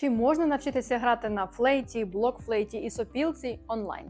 Чи можна навчитися грати на флейті, блокфлейті і сопілці онлайн?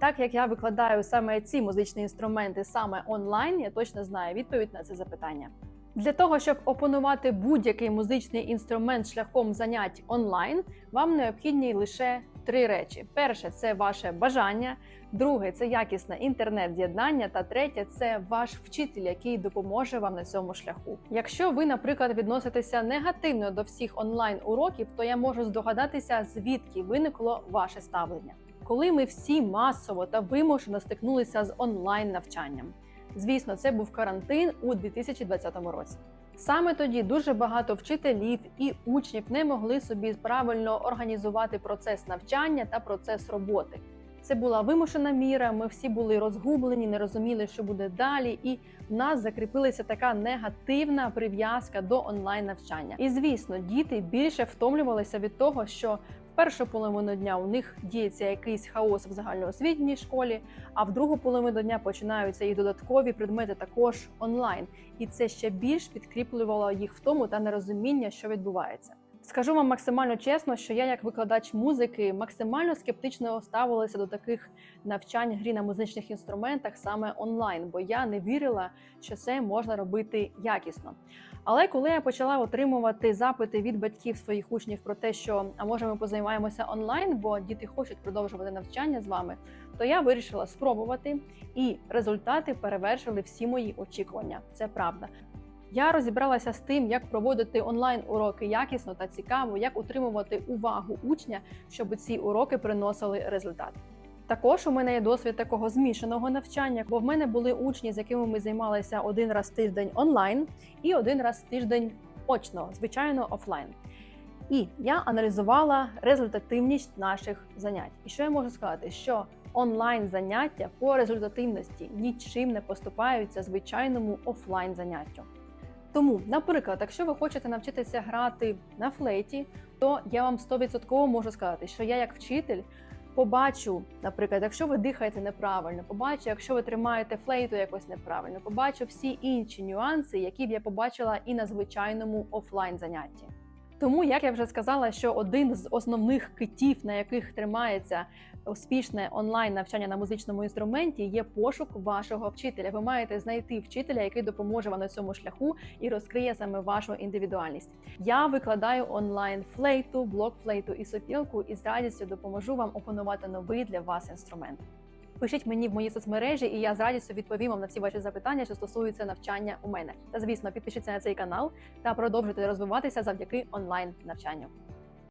Так як я викладаю саме ці музичні інструменти саме онлайн, я точно знаю відповідь на це запитання. Для того, щоб опанувати будь-який музичний інструмент шляхом занять онлайн, вам необхідні лише три речі: перше це ваше бажання, друге це якісне інтернет-з'єднання, та третє це ваш вчитель, який допоможе вам на цьому шляху. Якщо ви, наприклад, відноситеся негативно до всіх онлайн уроків, то я можу здогадатися, звідки виникло ваше ставлення. Коли ми всі масово та вимушено стикнулися з онлайн навчанням. Звісно, це був карантин у 2020 році. Саме тоді дуже багато вчителів і учнів не могли собі правильно організувати процес навчання та процес роботи. Це була вимушена міра. Ми всі були розгублені, не розуміли, що буде далі, і в нас закріпилася така негативна прив'язка до онлайн навчання. І звісно, діти більше втомлювалися від того, що першу половину дня у них діється якийсь хаос в загальноосвітній школі, а в другу половину дня починаються їх додаткові предмети також онлайн, і це ще більш підкріплювало їх в тому та нерозуміння, що відбувається. Скажу вам максимально чесно, що я, як викладач музики, максимально скептично ставилася до таких навчань грі на музичних інструментах саме онлайн, бо я не вірила, що це можна робити якісно. Але коли я почала отримувати запити від батьків своїх учнів про те, що а може ми позаймаємося онлайн, бо діти хочуть продовжувати навчання з вами, то я вирішила спробувати, і результати перевершили всі мої очікування. Це правда. Я розібралася з тим, як проводити онлайн уроки якісно та цікаво, як утримувати увагу учня, щоб ці уроки приносили результат. Також у мене є досвід такого змішаного навчання, бо в мене були учні, з якими ми займалися один раз в тиждень онлайн і один раз в тиждень очно, звичайно, офлайн. І я аналізувала результативність наших занять. І що я можу сказати? Що онлайн заняття по результативності нічим не поступаються звичайному офлайн заняттю. Тому, наприклад, якщо ви хочете навчитися грати на флейті, то я вам 100% можу сказати, що я як вчитель побачу, наприклад, якщо ви дихаєте неправильно, побачу, якщо ви тримаєте флейту якось неправильно, побачу всі інші нюанси, які б я побачила і на звичайному офлайн занятті. Тому, як я вже сказала, що один з основних китів, на яких тримається успішне онлайн навчання на музичному інструменті, є пошук вашого вчителя. Ви маєте знайти вчителя, який допоможе вам на цьому шляху і розкриє саме вашу індивідуальність. Я викладаю онлайн флейту, блок флейту і сопілку, і з радістю допоможу вам опанувати новий для вас інструмент. Пишіть мені в мої соцмережі, і я з радістю відповім вам на всі ваші запитання, що стосуються навчання у мене. Та звісно, підпишіться на цей канал та продовжуйте розвиватися завдяки онлайн навчанню.